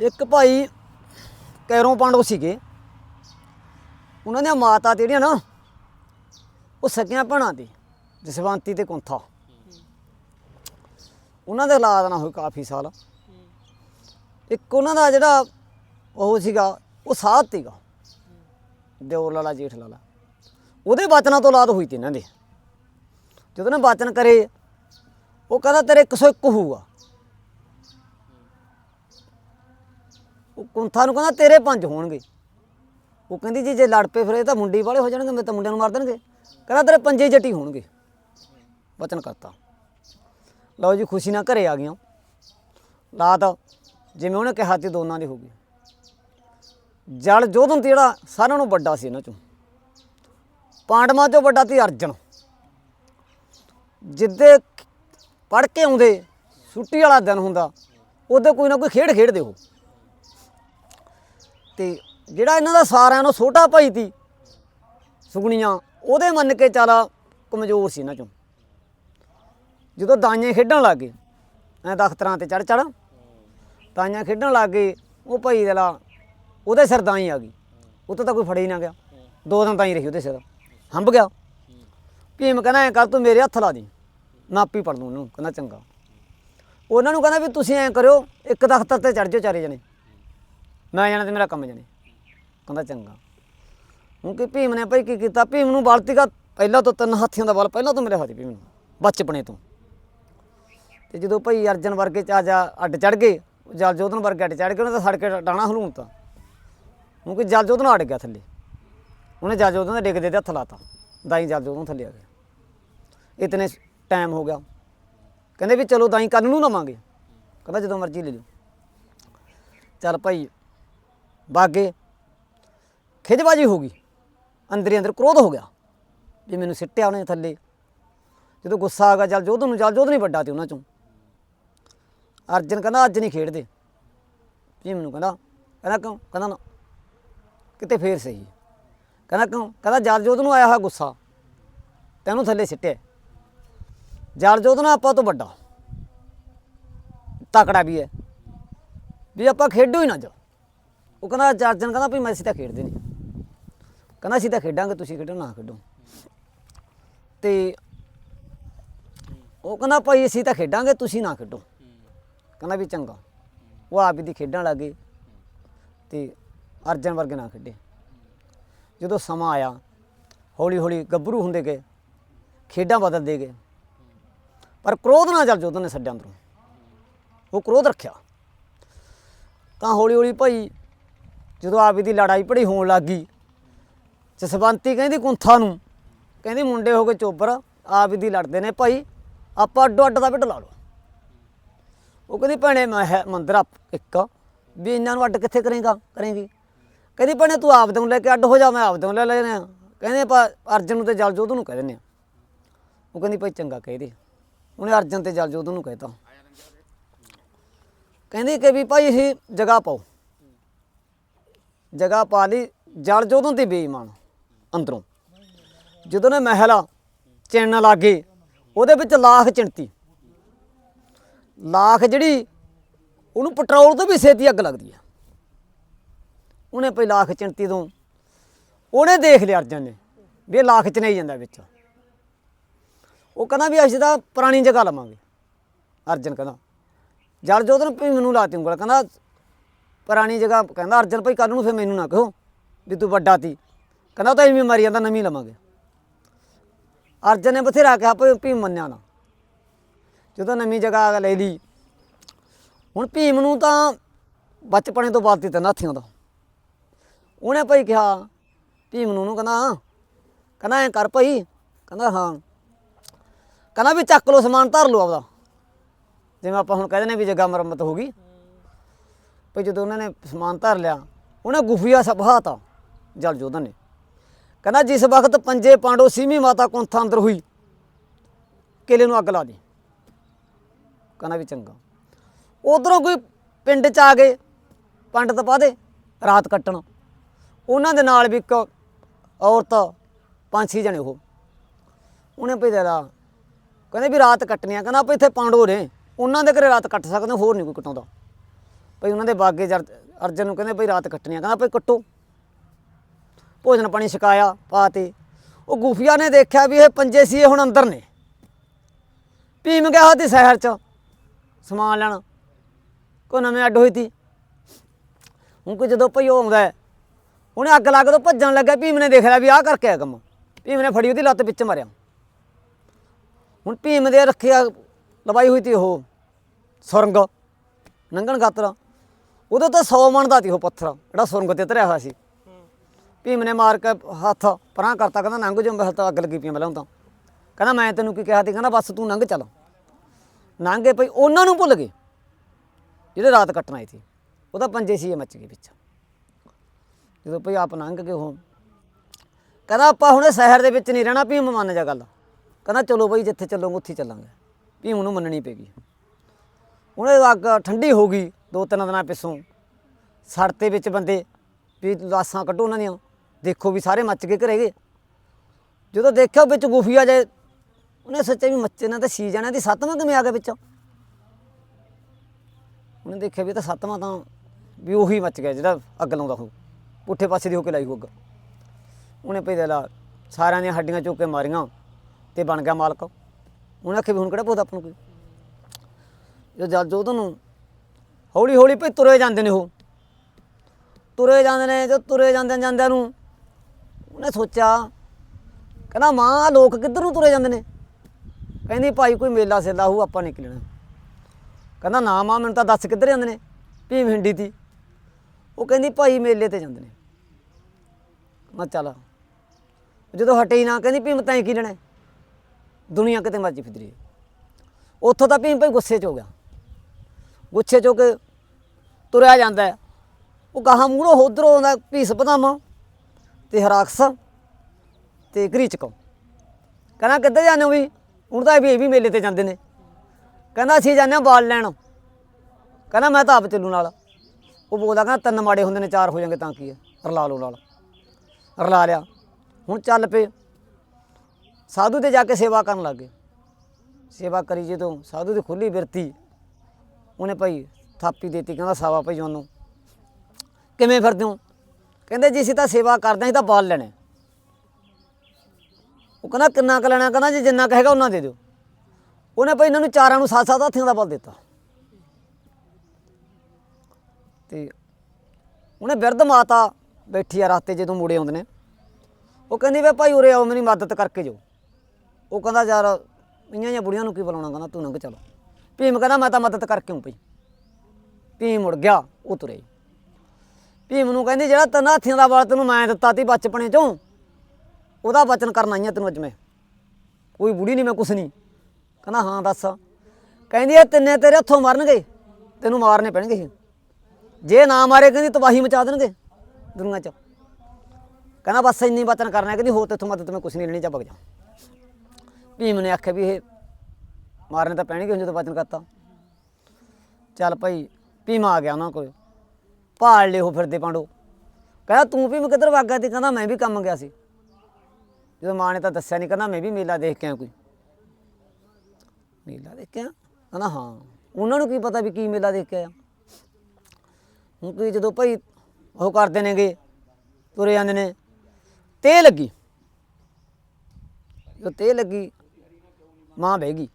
ਇੱਕ ਭਾਈ ਕੈਰੋਂ ਪਾਂਡੋ ਸੀਗੇ। ਉਹਨਾਂ ਦੀਆਂ ਮਾਤਾ ਜਿਹੜੀਆਂ ਨਾ, ਉਹ ਸਕੀਆਂ ਭੈਣਾਂ ਦੀ, ਜਸਵੰਤੀ ਤੇ ਕੁੰਥਾ। ਉਹਨਾਂ ਦੇ ਔਲਾਦ ਨਾ ਹੋਈ ਕਾਫੀ ਸਾਲ। ਇੱਕ ਉਹਨਾਂ ਦਾ ਜਿਹੜਾ ਉਹ ਸੀਗਾ, ਉਹ ਸਾਧ ਸੀਗਾ। ਦਿਓਰ ਲਾਲਾ, ਜੇਠ ਲਾਲਾ। ਉਹਦੇ ਬਚਨਾਂ ਤੋਂ ਔਲਾਦ ਹੋਈ ਤੀ ਇਹਨਾਂ ਦੇ। ਜਦੋਂ ਨੇ ਬਚਨ ਕਰੇ, ਉਹ ਕਹਿੰਦਾ, ਤੇਰੇ 101 ਹੋਊਗਾ। ਉਹ ਕੁੰਥਾ ਨੂੰ ਕਹਿੰਦਾ ਤੇਰੇ ਪੰਜ ਹੋਣਗੇ। ਉਹ ਕਹਿੰਦੀ ਜੀ, ਜੇ ਲੜ ਪਏ ਫਿਰ ਇਹ ਤਾਂ ਮੁੰਡੀ ਵਾਲੇ ਹੋ ਜਾਣਗੇ, ਮੈਂ ਤਾਂ ਮੁੰਡਿਆਂ ਨੂੰ ਮਾਰ ਦੇਣਗੇ। ਕਹਿੰਦਾ ਤੇਰੇ ਪੰਜੇ ਜੱਟੀ ਹੋਣਗੇ। ਵਚਨ ਕਰਤਾ। ਲਓ ਜੀ, ਖੁਸ਼ੀ ਨਾਲ ਘਰੇ ਆ ਗਈਆਂ ਰਾਤ ਜਿਵੇਂ ਉਹਨੇ ਕਿਹਾ ਸੀ ਦੋਨਾਂ ਦੀ ਹੋ ਗਈ। ਜਲ ਜੋਧਨ ਤੇ ਜਿਹੜਾ ਸਾਰਿਆਂ ਨੂੰ ਵੱਡਾ ਸੀ ਇਹਨਾਂ ਚੋਂ। ਪਾਂਡਵਾਂ ਚੋਂ ਵੱਡਾ ਸੀ ਅਰਜਨ। ਜਿੱਦੇ ਪੜ ਕੇ ਆਉਂਦੇ, ਛੁੱਟੀ ਵਾਲਾ ਦਿਨ ਹੁੰਦਾ, ਉਹਦੇ ਕੋਈ ਨਾ ਕੋਈ ਖੇਡ ਖੇਡਦੇ ਉਹ। ਤੇ ਜਿਹੜਾ ਇਹਨਾਂ ਦਾ ਸਾਰਿਆਂ ਨੂੰ ਛੋਟਾ ਭਾਈ ਸੀ, ਸੁਗਣੀਆਂ, ਉਹਦੇ ਮੰਨ ਕੇ ਚੱਲ ਕਮਜ਼ੋਰ ਸੀ ਇਹਨਾਂ ਚੋਂ। ਜਦੋਂ ਦਾਈਆਂ ਖੇਡਣ ਲੱਗ ਗਏ, ਐ ਦਖਤਰਾਂ ਤੇ ਚੜ ਚੜ ਦਾਈਆਂ ਖੇਡਣ ਲੱਗ ਗਏ, ਉਹ ਭਾਈ ਦੇ ਉਹਦੇ ਸਿਰ ਦਾਈ ਆ ਗਈ। ਉਹ ਤੋਂ ਤਾਂ ਕੋਈ ਫੜੇ ਹੀ ਨਾ ਗਿਆ। ਦੋ ਦਿਨ ਦਾਈ ਰਹੀ ਉਹਦੇ ਸਿਰ, ਹੰਬ ਗਿਆ। ਭੀਮ ਕਹਿੰਦਾ, ਐ ਕਰ ਤੂੰ ਮੇਰੇ ਹੱਥ ਲਾ ਦੀ। ਨਾਪੀ ਪੜ ਦੂੰ ਉਹਨੂੰ, ਕਹਿੰਦਾ ਚੰਗਾ। ਉਹਨਾਂ ਨੂੰ ਕਹਿੰਦਾ ਵੀ ਤੁਸੀਂ ਐਂ ਕਰਿਓ, ਇੱਕ ਦਖਤਰ ਤੇ ਚੜ ਜਾਓ ਚਾਰੇ ਜਣੇ। ਮੈਂ ਜਾਣਾ ਤੇ ਮੇਰਾ ਕੰਮ ਜਾਣੇ। ਕਹਿੰਦਾ ਚੰਗਾ। ਹੁਣ ਕਿ ਭੀਮ ਨੇ ਭਾਈ ਕੀ ਕੀਤਾ? ਭੀਮ ਨੂੰ ਬਾਲਤੀਗਾ ਪਹਿਲਾਂ ਤੋਂ ਤਿੰਨ ਹੱਥੀਆਂ ਦਾ ਬਲ ਪਹਿਲਾਂ ਤੋਂ ਮੇਰੇ ਹੱਥ ਭੀਮ ਨੂੰ। ਬਚਪਨੇ ਤੋਂ। ਤੇ ਜਦੋਂ ਭਾਈ ਅਰਜਨ ਵਰਗੇ ਚ ਅੱਡ ਚੜ ਗਏ ਜਲ ਜੋਧਨ ਵਰਗੇ ਅੱਡ ਚੜ ਗਏ, ਉਹਨੇ ਤਾਂ ਸੜ ਕੇ ਡਾਣਾ ਹਲੂਣਤਾ ਕਿਉਂਕਿ ਜਲ ਜੋਧਨ ਅੜ ਗਿਆ ਥੱਲੇ। ਉਹਨੇ ਜਲ ਜੋਧਨ ਦੇ ਡਿੱਗਦੇ ਤੇ ਹੱਥ ਲਾਤਾ। ਦਾਈ ਜਲ ਜੋਧਨ ਥੱਲੇ ਆ ਗਿਆ। ਇਤਨੇ ਟਾਈਮ ਹੋ ਗਿਆ। ਕਹਿੰਦੇ ਵੀ ਚਲੋ ਦਾਈ ਕੱਲ ਨੂੰ ਲਵਾਂਗੇ। ਕਹਿੰਦਾ ਜਦੋਂ ਮਰਜ਼ੀ ਲੈ ਲਓ। ਚੱਲ ਭਾਈ ਬਾਗੇ ਖਿਜਬਾਜੀ ਹੋ ਗਈ। ਅੰਦਰ ਹੀ ਅੰਦਰ ਕ੍ਰੋਧ ਹੋ ਗਿਆ ਵੀ ਮੈਨੂੰ ਸਿੱਟਿਆ ਉਹਨੇ ਥੱਲੇ। ਜਦੋਂ ਗੁੱਸਾ ਆ ਗਿਆ ਜਲ ਜੋਧ ਨੂੰ ਜਲ ਜੋਧ ਨਹੀਂ ਵੱਡਾ ਤੇ ਉਹਨਾਂ ਚੋਂ। ਅਰਜਨ ਕਹਿੰਦਾ, ਅੱਜ ਨਹੀਂ ਖੇਡਦੇ। ਜੀ ਮੈਨੂੰ ਕਹਿੰਦਾ ਕਹਿੰਦਾ ਕਿਉਂ? ਕਹਿੰਦਾ ਨਾ, ਕਿਤੇ ਫੇਰ ਸਹੀ ਕਹਿੰਦਾ ਕਿਉਂ? ਕਹਿੰਦਾ ਜਲ ਜੋਧ ਨੂੰ ਆਇਆ ਹੋਇਆ ਗੁੱਸਾ। ਤੈਨੂੰ ਥੱਲੇ ਸਿੱਟਿਆ ਜਲ ਜੋਧ ਨਾ ਆਪਾਂ ਤੋਂ ਵੱਡਾ। ਤਕੜਾ ਵੀ ਹੈ। ਵੀ ਆਪਾਂ ਖੇਡੋ ਹੀ ਨਾ ਜਾ ਉਹ ਕਹਿੰਦਾ ਅਰਜਨ ਕਹਿੰਦਾ ਵੀ ਮੈਂ ਅਸੀਂ ਤਾਂ ਖੇਡਦੇ ਨਹੀਂ। ਕਹਿੰਦਾ ਅਸੀਂ ਤਾਂ ਖੇਡਾਂਗੇ, ਤੁਸੀਂ ਖੇਡੋ, ਨਾ ਖੇਡੋ। ਤੇ ਉਹ ਕਹਿੰਦਾ ਭਾਈ ਅਸੀਂ ਤਾਂ ਖੇਡਾਂਗੇ, ਤੁਸੀਂ ਨਾ ਖੇਡੋ। ਕਹਿੰਦਾ ਵੀ ਚੰਗਾ। ਉਹ ਆਪ ਹੀ ਦੀ ਖੇਡਣ ਲੱਗੇ ਤੇ ਅਰਜਨ ਵਰਗੇ ਨਾ ਖੇਡੇ। ਜਦੋਂ ਸਮਾਂ ਆਇਆ ਹੌਲੀ ਹੌਲੀ ਗੱਭਰੂ ਹੁੰਦੇ ਗਏ, ਖੇਡਾਂ ਬਦਲਦੇ ਗਏ। ਪਰ ਕ੍ਰੋਧ ਨਾ ਚੱਲ ਜੋਧਨ ਨੇ ਛੱਡਿਆ ਅੰਦਰੋਂ। ਉਹ ਕ੍ਰੋਧ ਰੱਖਿਆ। ਤਾਂ ਹੌਲੀ ਹੌਲੀ ਭਾਈ ਜਦੋਂ ਆਪ ਹੀ ਦੀ ਲੜਾਈ ਪੜੀ ਹੋਣ ਲੱਗ ਗਈ, ਜਸਵੰਤੀ ਕਹਿੰਦੀ ਕੁੰਥਾ ਨੂੰ, ਕਹਿੰਦੀ ਮੁੰਡੇ ਹੋ ਕੇ ਚੋਬਰ, ਆਪ ਹੀ ਦੀ ਲੜਦੇ ਨੇ ਭਾਈ, ਆਪਾਂ ਅੱਡੋ ਅੱਡ ਦਾ ਬਿੱਡ ਲਾ ਲਓ। ਉਹ ਕਹਿੰਦੀ ਭੈਣੇ ਮੈਂ ਹੈ ਮੰਦਰ ਆਪ- ਇੱਕ, ਵੀ ਇਹਨਾਂ ਨੂੰ ਅੱਡ ਕਿੱਥੇ ਕਰੇਗਾ, ਕਰੇਗੀ? ਕਹਿੰਦੀ ਭੈਣੇ ਤੂੰ ਆਪ ਨੂੰ ਲੈ ਕੇ ਅੱਡ ਹੋ ਜਾ, ਮੈਂ ਆਪ ਨੂੰ ਲੈ ਲੈਣੇ ਆ। ਕਹਿੰਦੇ ਆਪਾਂ ਅਰਜਨ ਨੂੰ ਤੇ ਜਲ ਜੋਧ ਨੂੰ ਕਹਿ ਦਿੰਦੇ ਆ। ਉਹ ਕਹਿੰਦੀ ਭਾਈ ਚੰਗਾ ਕਹਿ ਦੇ। ਉਹਨੇ ਅਰਜਨ ਤੇ ਜਲ ਜੋਧ ਨੂੰ ਕਹਿਤਾ। ਕਹਿੰਦੀ ਕਿ ਵੀ ਭਾਈ ਇਹ ਜਗ੍ਹਾ ਪਾਓ। ਜਗ੍ਹਾ ਪਾ ਲਈ, ਜਲ ਜੋਧੋਂ ਤੇ ਬੇਈਮਾਨ, ਅੰਦਰੋਂ। ਜਦੋਂ ਨੇ ਮਹਿਲਾ ਚਿਣਨ ਲੱਗੇ ਉਹਦੇ ਵਿੱਚ ਲਾਖ ਚਿਣਤੀ। ਲਾਖ ਜਿਹੜੀ ਉਹਨੂੰ ਪੈਟਰੋਲ ਤੋਂ ਵੀ ਛੇਤੀ ਅੱਗ ਲੱਗਦੀ ਆ। ਉਹਨੇ ਪਈ ਲਾਖ ਚਿਣਤੀ ਤੋਂ, ਉਹਨੇ ਦੇਖ ਲਿਆ ਅਰਜਨ ਨੇ, ਵੀ ਇਹ ਲਾਖ ਚ ਨਹੀਂ ਜਾਂਦਾ ਵਿੱਚ। ਉਹ ਕਹਿੰਦਾ ਵੀ ਅਸੀਂ ਤਾਂ ਪੁਰਾਣੀ ਜਗ੍ਹਾ ਲਵਾਂਗੇ। ਅਰਜਨ ਕਹਿੰਦਾ, ਜਲ ਜੋਧਨ ਵੀ ਮੈਨੂੰ ਲਾਤੀ ਉਂਗਲ, ਕਹਿੰਦਾ ਪੁਰਾਣੀ ਜਗ੍ਹਾ ਕਹਿੰਦਾ ਅਰਜਨ ਭਾਈ ਕੱਲ ਨੂੰ ਫਿਰ ਮੈਨੂੰ ਨਾ ਕਹੋ ਵੀ ਤੂੰ ਵੱਡਾ ਤੀ। ਕਹਿੰਦਾ ਉਹ ਤਾਂ ਐਵੇਂ ਮਰੀ ਜਾਂਦਾ, ਨਵੀਂ ਲਵਾਂਗੇ। ਅਰਜਨ ਨੇ ਬਥੇਰਾ ਕਿਹਾ ਭਾਈ ਭੀਮ ਮੰਨਿਆ ਨਾ। ਜਦੋਂ ਨਵੀਂ ਜਗ੍ਹਾ ਲੈ ਲਈ। ਹੁਣ ਭੀਮ ਨੂੰ ਤਾਂ ਬਚਪਨੇ ਤੋਂ ਬਾਅਦ ਤੇ ਨਾਥੀਆਂ ਦਾ। ਉਹਨੇ ਭਾਈ ਕਿਹਾ, ਭੀਮ ਨੂੰ ਉਹਨੂੰ ਕਹਿੰਦਾ ਕਹਿੰਦਾ ਐ ਕਰ ਭਾਈ, ਕਹਿੰਦਾ ਹਾਂ। ਕਹਿੰਦਾ ਵੀ ਚੱਕ ਲੋ ਸਮਾਨ, ਧਰ ਲਓ ਆਪਦਾ। ਜਿਵੇਂ ਆਪਾਂ ਹੁਣ ਕਹਿੰਦੇ ਨੇ ਵੀ ਜਗ੍ਹਾ ਮੁਰੰਮਤ ਹੋ ਗਈ। ਵੀ ਜਦੋਂ ਉਹਨਾਂ ਨੇ ਸਮਾਨ ਧਰ ਲਿਆ, ਉਹਨੇ ਗੁਫੀਆ ਸਭਾਤਾ ਜਲ ਜੋਧਨ ਨੇ। ਕਹਿੰਦਾ ਜਿਸ ਵਕਤ ਪੰਜੇ ਪਾਂਡੋ ਸੀਮੀ ਮਾਤਾ ਕੁੰਥਾ ਅੰਦਰ ਹੋਈ, ਕਿਲੇ ਨੂੰ ਅੱਗ ਲਾ ਦੀ। ਕਹਿੰਦਾ ਵੀ ਚੰਗਾ। ਉਧਰੋਂ ਕੋਈ ਪਿੰਡ ਚ ਆ ਗਏ, ਪੰਡਤ ਪਾਦੇ ਰਾਤ ਕੱਟਣ। ਉਹਨਾਂ ਦੇ ਨਾਲ ਵੀ ਇੱਕ ਔਰਤ, ਪੰਜ ਛੇ ਜਣੇ ਉਹ। ਉਹਨੇ ਭਈ ਦਾ ਕਹਿੰਦੇ ਵੀ ਰਾਤ ਕੱਟਣੀ ਆ, ਕਹਿੰਦਾ ਆਪਾਂ ਇੱਥੇ ਪਾਂਡੋ ਨੇ, ਉਹਨਾਂ ਦੇ ਘਰੇ ਰਾਤ ਕੱਟ ਸਕਦੇ, ਹੋਰ ਨਹੀਂ ਕੋਈ ਕਟਾਉਂਦਾ। ਭਈ ਉਹਨਾਂ ਦੇ ਬਾਗੇ ਜਰ- ਅਰਜਨ ਨੂੰ ਕਹਿੰਦੇ ਭਈ ਰਾਤ ਕੱਟਣੀ ਆ। ਕਹਿੰਦਾ ਭਈ ਕੱਟੋ। ਭੋਜਨ ਪਾਣੀ ਛਕਾਇਆ ਪਾਤੇ। ਉਹ ਗੁਫੀਆ ਨੇ ਦੇਖਿਆ ਵੀ ਇਹ ਪੰਜੇ ਸੀ ਇਹ ਹੁਣ ਅੰਦਰ ਨੇ। ਭੀਮ ਗਿਆ ਹੱਥ ਸ਼ਹਿਰ ਚ ਸਮਾਨ ਲੈਣ। ਕੋ ਨਵੇਂ ਅੱਡ ਹੋਈ ਤੀ। ਹੁਣ ਕੋਈ ਜਦੋਂ ਭਈ ਉਹ ਆਉਂਦਾ ਹੈ, ਉਹਨੇ ਅੱਗ ਲਾ ਕੇ ਤੋਂ ਭੱਜਣ ਲੱਗਾ ਭੀਮ ਨੇ ਦੇਖ ਲਿਆ ਵੀ ਆਹ ਕਰਕੇ ਆ ਕੰਮ। ਭੀਮ ਨੇ ਫੜੀ ਉਹਦੀ ਲੱਤ ਵਿੱਚ ਮਾਰਿਆ। ਹੁਣ ਭੀਮ ਦੇ ਰੱਖਿਆ ਲਵਾਈ ਹੋਈ ਤੀ ਉਹ। ਸੁਰੰਗ ਨੰਗਣ ਖਾਤਰ ਉਹਦੇ ਤਾਂ 100 ਮਣ ਦਾ ਤੀ ਉਹ ਪੱਥਰ, ਜਿਹੜਾ ਸੁਰੰਗ ਤੇ ਧਰਿਆ ਹੋਇਆ ਸੀ। ਭੀਮ ਨੇ ਮਾਰ ਕੇ ਹੱਥ ਪਰਾਂ ਕਰਤਾ, ਕਹਿੰਦਾ ਲੰਘ ਜਾ ਮੈਂ ਤਾਂ ਅੱਗ ਲੱਗੀ ਪਈ ਮੈਂ ਤਾਂ। ਕਹਿੰਦਾ ਮੈਂ ਤੈਨੂੰ ਕੀ ਕਿਹਾ ਸੀ, ਕਹਿੰਦਾ ਬਸ ਤੂੰ ਲੰਘ ਚੱਲ। ਲੰਘੇ ਭਈ ਉਹਨਾਂ ਨੂੰ ਭੁੱਲ ਗਏ। ਜਿਹੜੇ ਰਾਤ ਕੱਟਣ ਆਏ ਸੀ ਉਹਦਾ ਪੰਜੇ ਸੀ ਮੱਚ ਗਏ ਵਿੱਚ। ਜਦੋਂ ਭਈ ਆਪ ਲੰਘ ਗਏ ਹੋ ਕਹਿੰਦਾ ਆਪਾਂ ਹੁਣ ਸ਼ਹਿਰ ਦੇ ਵਿੱਚ ਨਹੀਂ ਰਹਿਣਾ, ਭੀਮ ਮੰਨ ਜਾ ਗੱਲ। ਕਹਿੰਦਾ ਚਲੋ ਬਈ ਜਿੱਥੇ ਚੱਲੋਗੇ ਉੱਥੇ ਚੱਲਾਂਗੇ। ਭੀਮ ਨੂੰ ਮੰਨਣੀ ਪੈਗੀ ਉਹਨੇ ਅੱਗ ਠੰਡੀ ਹੋ ਗਈ। ਦੋ ਤਿੰਨ ਦਿਨਾਂ ਪਿੱਛੋਂ ਸੜ ਤੇ ਵਿੱਚ ਬੰਦੇ ਵੀ ਲਾਸਾਂ ਕੱਢੋ ਉਹਨਾਂ ਦੀਆਂ। ਦੇਖੋ ਵੀ ਸਾਰੇ ਮੱਚ ਕੇ ਘਰੇ ਗਏ। ਜਦੋਂ ਦੇਖਿਆ ਵਿੱਚ ਗੁਫੀਆ ਜੇ ਉਹਨੇ ਸੋਚਿਆ ਵੀ ਮੱਚੇ ਨਾ ਤਾਂ ਸੀ ਜਾਣਾ ਦੀ ਸੱਤਵਾਂ ਕਿਵੇਂ ਆ ਗਿਆ ਵਿੱਚ। ਉਹਨੇ ਦੇਖਿਆ ਵੀ ਤਾਂ ਸੱਤਵਾਂ ਤਾਂ ਵੀ ਉਹੀ ਮੱਚ ਗਿਆ ਜਿਹੜਾ ਅੱਗ ਲਾਉਂਦਾ ਹੋ ਪੁੱਠੇ ਪਾਸੇ ਦੀ ਹੋ ਕੇ ਲਾਈ ਹੋ ਅੱਗ ਉਹਨੇ ਭਈ ਦੇ ਲਾ, ਸਾਰਿਆਂ ਦੀਆਂ ਹੱਡੀਆਂ ਚੁੱਕ ਕੇ ਮਾਰੀਆਂ ਤੇ ਬਣ ਗਿਆ ਮਾਲਕ। ਉਹਨੇ ਆਖਿਆ ਵੀ ਹੁਣ ਕਿਹੜਾ ਪੋਦਾ ਆਪਾਂ ਨੂੰ ਕੋਈ? ਜੋ ਜਦ ਜੋ ਤੁਹਾਨੂੰ ਹੌਲੀ ਹੌਲੀ ਭਈ ਤੁਰੇ ਜਾਂਦੇ ਨੇ ਉਹ। ਤੁਰੇ ਜਾਂਦੇ ਨੇ ਜੋ ਤੁਰੇ ਜਾਂਦੇ ਜਾਂਦਿਆਂ ਨੂੰ ਉਹਨੇ ਸੋਚਿਆ, ਕਹਿੰਦਾ ਮਾਂ ਲੋਕ ਕਿੱਧਰ ਨੂੰ ਤੁਰੇ ਜਾਂਦੇ ਨੇ? ਕਹਿੰਦੀ ਭਾਈ ਕੋਈ ਮੇਲਾ ਸੇਲਾ ਹੋਊ, ਆਪਾਂ ਨਿਕਲਣਾ ਕਹਿੰਦਾ ਨਾ ਮਾਂ, ਮੈਨੂੰ ਤਾਂ ਦੱਸ ਕਿੱਧਰ ਜਾਂਦੇ ਨੇ? ਭੀਮ ਹਿੰਡੀ ਤੀ। ਉਹ ਕਹਿੰਦੀ ਭਾਈ ਮੇਲੇ ਤੇ ਜਾਂਦੇ ਨੇ। ਮੈਂ ਚੱਲ, ਜਦੋਂ ਹਟੇ ਹੀ ਨਾ, ਕਹਿੰਦੀ ਭੀਮ ਤਾਂ ਕੀ ਲੈਣਾ ਹੈ? ਦੁਨੀਆ ਕਿਤੇ ਮਰਜ਼ੀ ਫਿਰਦੀ ਉੱਥੋਂ ਤਾਂ ਭੀਮ ਭਾਈ ਗੁੱਸੇ 'ਚ ਹੋ ਗਿਆ। ਗੁੱਛੇ 'ਚ ਕੇ ਤੁਰਿਆ ਜਾਂਦਾ ਉਹ ਗਾਹਾਂ ਮੂਹਰੋਂ ਉਧਰੋਂ ਆਉਂਦਾ ਭੀਸ ਬਦਾਮਾ ਤੇ ਹਰਾਕਸ ਤੇ ਗਰੀਚਕ ਕਹਿੰਦਾ, ਕਿੱਧਰ ਜਾਂਦੇ ਹੋ ਵੀ? ਹੁਣ ਤਾਂ ਇਹ ਵੀ ਇਹ ਵੀ ਮੇਲੇ ਤੇ ਜਾਂਦੇ ਨੇ। ਕਹਿੰਦਾ, ਅਸੀਂ ਜਾਂਦੇ ਹਾਂ ਬਾਲ ਲੈਣ। ਕਹਿੰਦਾ, ਮੈਂ ਤਾਂ ਆਪ ਚੱਲੂ ਨਾਲ। ਉਹ ਬੋਲਦਾ, ਕਹਿੰਦਾ, ਤਿੰਨ ਮਾੜੇ ਹੁੰਦੇ ਨੇ, ਚਾਰ ਹੋ ਜਾਣਗੇ ਤਾਂ ਕੀ ਹੈ? ਰਲਾ ਲਓ ਨਾਲ। ਰਲਾ ਲਿਆ। ਹੁਣ ਚੱਲ ਪਏ। ਸਾਧੂ ਤੇ ਜਾ ਕੇ ਸੇਵਾ ਕਰਨ ਲੱਗੇ ਸੇਵਾ ਕਰੀ ਜਦੋਂ ਸਾਧੂ ਦੀ ਖੁੱਲੀ ਬਿਰਤੀ ਉਹਨੇ ਭਾਈ ਥਾਪੀ ਦੇਤੀ, ਕਹਿੰਦਾ ਸਾਵਾ ਭਾਈ ਉਹਨੂੰ। ਕਿਵੇਂ ਫਿਰਦੇ ਹੋ? ਕਹਿੰਦੇ ਜੀ ਅਸੀਂ ਤਾਂ ਸੇਵਾ ਕਰਦੇ ਹਾਂ, ਅਸੀਂ ਤਾਂ ਬਾਲ ਲੈਣੇ। ਉਹ ਕਹਿੰਦਾ ਕਿੰਨਾ ਕੁ ਲੈਣਾ? ਕਹਿੰਦਾ ਜੀ ਜਿੰਨਾ ਕਹੇਗਾ ਉਹਨਾਂ ਦੇ ਦਿਓ। ਉਹਨੇ ਭਾਈ ਇਹਨਾਂ ਨੂੰ ਚਾਰਾਂ ਨੂੰ ਸੱਤ ਸੱਤ ਹਾਥੀਆਂ ਦਾ ਬਲ ਦਿੱਤਾ। ਤੇ ਉਹਨੇ ਬਿਰਧ ਮਾਤਾ ਬੈਠੀ ਆ ਰਸਤੇ ਜਦੋਂ ਮੁੜੇ ਆਉਂਦੇ ਨੇ। ਉਹ ਕਹਿੰਦੀ ਵੇ ਭਾਈ ਉਰੇ ਆਓ, ਮੇਰੀ ਮਦਦ ਕਰਕੇ ਜਾਓ। ਉਹ ਕਹਿੰਦਾ ਯਾਰ ਇਆਂ ਜਾਂ ਬੁੜੀਆਂ ਨੂੰ ਕੀ ਬੁਲਾਉਣਾ? ਕਹਿੰਦਾ ਤੂੰ ਲੰਘ ਚੱਲ। ਭੀਮ ਕਹਿੰਦਾ, ਮੈਂ ਤਾਂ ਮਦਦ ਕਰਕੇ ਹੂੰ ਭਈ ਭੀਮ ਮੁੜ ਗਿਆ ਉਹ ਤੁਰੇ ਭੀਮ ਨੂੰ ਕਹਿੰਦੀ, ਜਿਹੜਾ ਤਨ ਹਾਥੀਆਂ ਦਾ ਬਲ ਤੈਨੂੰ ਮੈਂ ਦਿੱਤਾ ਤੀ ਬਚਪਨੇ ਚੋਂ, ਉਹਦਾ ਵਚਨ ਕਰਨ ਆਈਆਂ ਤੈਨੂੰ ਅੱਜ ਮੈਂ। ਕੋਈ ਬੁੜੀ ਨਹੀਂ ਮੈਂ, ਕੁਛ ਨਹੀਂ। ਕਹਿੰਦਾ, ਹਾਂ, ਦੱਸ। ਕਹਿੰਦੀ, ਇਹ ਤਿੰਨੇ ਤੇਰੇ ਹੱਥੋਂ ਮਰਨਗੇ, ਤੈਨੂੰ ਮਾਰਨੇ ਪੈਣਗੇ ਜੇ ਨਾ ਮਾਰੇ, ਕਹਿੰਦੀ, ਤਬਾਹੀ ਮਚਾ ਦੇਣਗੇ ਦੁਨੀਆ 'ਚ। ਕਹਿੰਦਾ, ਬਸ ਇੰਨੀ ਵਚਨ ਕਰਨਾ ਹੈ, ਕਹਿੰਦੀ ਹੋ ਤੇ ਮਦਦ ਮੈਂ ਕੁਛ ਨਹੀਂ ਲੈਣੀ ਜਾ ਵਗ ਜਾ। ਭੀਮ ਨੇ ਆਖਿਆ ਵੀ ਇਹ ਮਾਰਨੇ ਤਾਂ ਪੈਣਗੇ ਹੁਣ ਜਦੋਂ ਵਚਨ ਕਰਤਾ। ਚੱਲ ਭਾਈ, ਭੀਮ ਆ ਗਿਆ ਉਹਨਾਂ ਕੋਲ। ਭਾਲ ਲਿਓ ਫਿਰਦੇ ਪਾਂਡੋ। ਕਹਿੰਦਾ, ਤੂੰ ਭੀਮ ਕਿੱਧਰ ਵਗ ਗਿਆ ਸੀ? ਕਹਿੰਦਾ, ਮੈਂ ਵੀ ਕੰਮ ਗਿਆ ਸੀ। ਜਦੋਂ ਮਾਂ ਨੇ ਤਾਂ ਦੱਸਿਆ ਨਹੀਂ ਕਹਿੰਦਾ, ਮੈਂ ਵੀ ਮੇਲਾ ਦੇਖ ਕੇ ਆ ਕੋਈ। ਮੇਲਾ ਦੇਖ ਕੇ ਆਇਆ? ਕਹਿੰਦਾ, ਹਾਂ। ਉਹਨਾਂ ਨੂੰ ਕੀ ਪਤਾ ਵੀ ਕੀ ਮੇਲਾ ਦੇਖ ਕੇ ਆਇਆ? ਹੁਣ ਕੋਈ ਜਦੋਂ ਭਾਈ ਉਹ ਕਰਦੇ ਨੇਗੇ, ਤੁਰੇ ਜਾਂਦੇ ਨੇ ਤੇ ਲੱਗੀ। ਜਦੋਂ ਤੇ ਲੱਗੀ, ਮਾਂ ਬਹਿ ਗਈ।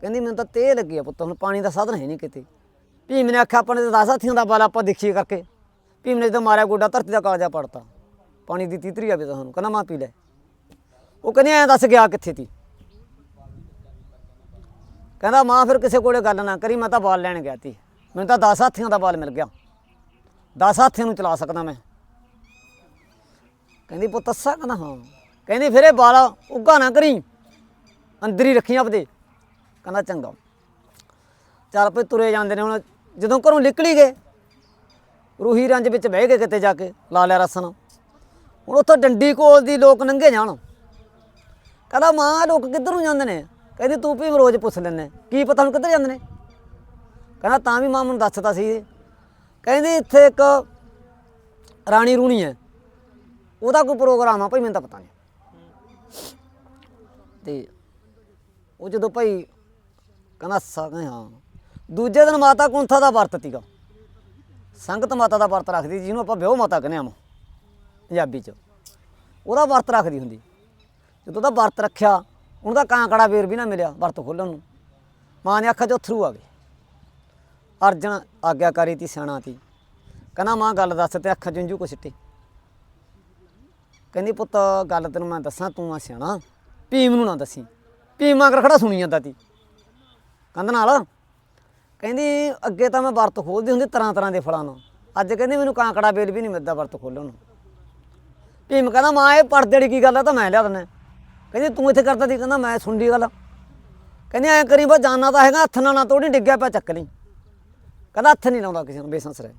ਕਹਿੰਦੀ, ਮੈਨੂੰ ਤਾਂ ਤੇ ਲੱਗੀ ਆ ਪੁੱਤ, ਹੁਣ ਪਾਣੀ ਦਾ ਸਾਧਨ ਹੈ ਨਹੀਂ ਕਿਤੇ। ਭੀਮ ਨੇ ਆਖਿਆ, ਆਪਾਂ ਨੇ ਦਸ ਹਾਥੀਆਂ ਦਾ ਬਲ ਆਪਾਂ ਦੇਖੀਏ ਕਰਕੇ। ਭੀਮ ਨੇ ਜਦੋਂ ਮਾਰਿਆ ਗੋਡਾ, ਧਰਤੀ ਦਾ ਕਾਲਜਾ ਪੜਤਾ। ਪਾਣੀ ਦੀ ਤੀਤਰੀ ਆਵੇ ਤੁਹਾਨੂੰ ਕਹਿੰਦਾ, ਮਾਂ, ਪੀ ਲੈ। ਉਹ ਕਹਿੰਦੀ, ਐਂ ਦੱਸ ਗਿਆ ਕਿੱਥੇ ਤੀ? ਕਹਿੰਦਾ, ਮਾਂ, ਫਿਰ ਕਿਸੇ ਕੋਲੇ ਗੱਲ ਨਾ ਕਰੀ, ਮੈਂ ਤਾਂ ਬਾਲ ਲੈਣ ਗਿਆ ਤੀ। ਮੈਨੂੰ ਤਾਂ 10 ਹਾਥੀਆਂ ਦਾ ਬਾਲ ਮਿਲ ਗਿਆ। 10 ਹਾਥੀਆਂ ਨੂੰ ਚਲਾ ਸਕਦਾ ਮੈਂ। ਕਹਿੰਦੀ, ਪੁੱਤ, ਅੱਛਾ ਕਹਿੰਦਾ, ਹਾਂ। ਕਹਿੰਦੀ, ਫਿਰ ਇਹ ਬਾਲ ਉੱਗਾ ਨਾ ਕਰੀ। ਅੰਦਰ ਹੀ ਰੱਖੀ ਆਪਦੇ। ਕਹਿੰਦਾ ਚੰਗਾ। ਚੱਲ ਪਏ ਤੁਰੇ ਜਾਂਦੇ ਨੇ ਹੁਣ, ਜਦੋਂ ਘਰੋਂ ਨਿਕਲੀ ਗਏ, ਰੂਹੀ ਰੰਜ ਵਿੱਚ ਬਹਿ ਗਏ ਕਿਤੇ ਜਾ ਕੇ, ਲਾ ਲਿਆ ਰਸਨ। ਹੁਣ ਉੱਥੋਂ ਡੰਡੀ ਕੋਲ ਦੀ ਲੋਕ ਨੰਗੇ ਜਾਣ। ਕਹਿੰਦਾ, ਮਾਂ, ਲੋਕ ਕਿੱਧਰ ਨੂੰ ਜਾਂਦੇ ਨੇ? ਕਹਿੰਦੀ, ਤੂੰ ਵੀ ਰੋਜ਼ ਪੁੱਛ ਲੈਂਦੇ। ਕੀ ਪਤਾ ਹੁਣ ਕਿੱਧਰ ਜਾਂਦੇ ਨੇ? ਕਹਿੰਦਾ, ਤਾਂ ਵੀ ਮਾਂ ਮੈਨੂੰ ਦੱਸਦਾ ਸੀ। ਕਹਿੰਦੀ, ਇੱਥੇ ਇੱਕ ਰਾਣੀ ਰੂਣੀ ਹੈ। ਉਹਦਾ ਕੋਈ ਪ੍ਰੋਗਰਾਮ ਆ, ਭਾਈ ਮੈਨੂੰ ਤਾਂ ਪਤਾ ਨਹੀਂ। ਤੇ ਉਹ ਜਦੋਂ ਭਾਈ ਕਹਿੰਦਾ ਸਾ ਹਾਂ। ਦੂਜੇ ਦਿਨ ਮਾਤਾ ਕੁੰਥਾ ਦਾ ਵਰਤ ਤੀਗਾ ਸੰਗਤ ਮਾਤਾ ਦਾ ਵਰਤ ਰੱਖਦੀ ਜਿਹਨੂੰ ਆਪਾਂ ਵਿਆਹ ਮਾਤਾ ਕਹਿੰਦੇ ਆ ਪੰਜਾਬੀ ਚ। ਉਹਦਾ ਵਰਤ ਰੱਖਦੀ ਹੁੰਦੀ। ਜਦੋਂ ਉਹਦਾ ਵਰਤ ਰੱਖਿਆ, ਉਹਨੂੰ ਤਾਂ ਕਾਂਕੜਾ ਵੇਰ ਵੀ ਨਾ ਮਿਲਿਆ ਵਰਤ ਖੋਲਣ ਨੂੰ। ਮਾਂ ਨੇ ਅੱਖਾਂ 'ਚ ਅਥਰੂ ਆ ਗਏ। ਅਰਜਨ ਆਗਿਆਕਾਰੀ ਤੀ, ਸਿਆਣਾ ਤੀ। ਕਹਿੰਦਾ, ਮਾਂ, ਗੱਲ ਦੱਸ ਤੇ ਅੱਖਾਂ 'ਚ ਇੰਜੂ ਕੋ ਸਿੱਟੀ? ਕਹਿੰਦੀ, ਪੁੱਤ, ਗੱਲ ਤੈਨੂੰ ਮੈਂ ਦੱਸਾਂ, ਤੂੰ ਆ ਸਿਆਣਾ। ਭੀਮ ਨੂੰ ਨਾ ਦੱਸੀ। ਭੀਮ ਮਗਰ ਖੜਾ ਸੁਣੀ ਜਾਂਦਾ ਤੀ। ਕੰਧ ਨਾਲ। ਕਹਿੰਦੀ, ਅੱਗੇ ਤਾਂ ਮੈਂ ਵਰਤ ਖੋਲਦੀ ਹੁੰਦੀ ਤਰ੍ਹਾਂ ਤਰ੍ਹਾਂ ਦੇ ਫਲਾਂ ਨਾਲ ਅੱਜ ਕਹਿੰਦੀ ਮੈਨੂੰ ਕਾਂਕੜਾ ਬੇਲ ਵੀ ਨਹੀਂ ਮਿਲਦਾ ਵਰਤ ਖੋਲਣ ਨੂੰ। ਭੀਮ ਕਹਿੰਦਾ, ਮਾਂ, ਇਹ ਪਰਦੇ ਵਾਲੀ ਕੀ ਗੱਲ ਆ? ਤਾਂ ਮੈਂ ਲਿਆ ਦਿੰਦਾ। ਕਹਿੰਦੀ, ਤੂੰ ਇੱਥੇ ਕਰਦਾ ਸੀ? ਕਹਿੰਦਾ, ਮੈਂ ਸੁਣਦੀ ਗੱਲ ਕਹਿੰਦੀ, ਐਂ ਕਰੀ ਬਸ, ਜਾਨਾ ਤਾਂ ਹੈਗਾ, ਹੱਥ ਨਾਲ ਨਾ ਤੋੜੀ, ਡਿੱਗਿਆ ਪਿਆ ਚੱਕ ਲਈ। ਕਹਿੰਦਾ, ਹੱਥ ਨਹੀਂ ਲਾਉਂਦਾ ਕਿਸੇ ਨੂੰ, ਬੇਸੰਸ ਰਹਿ।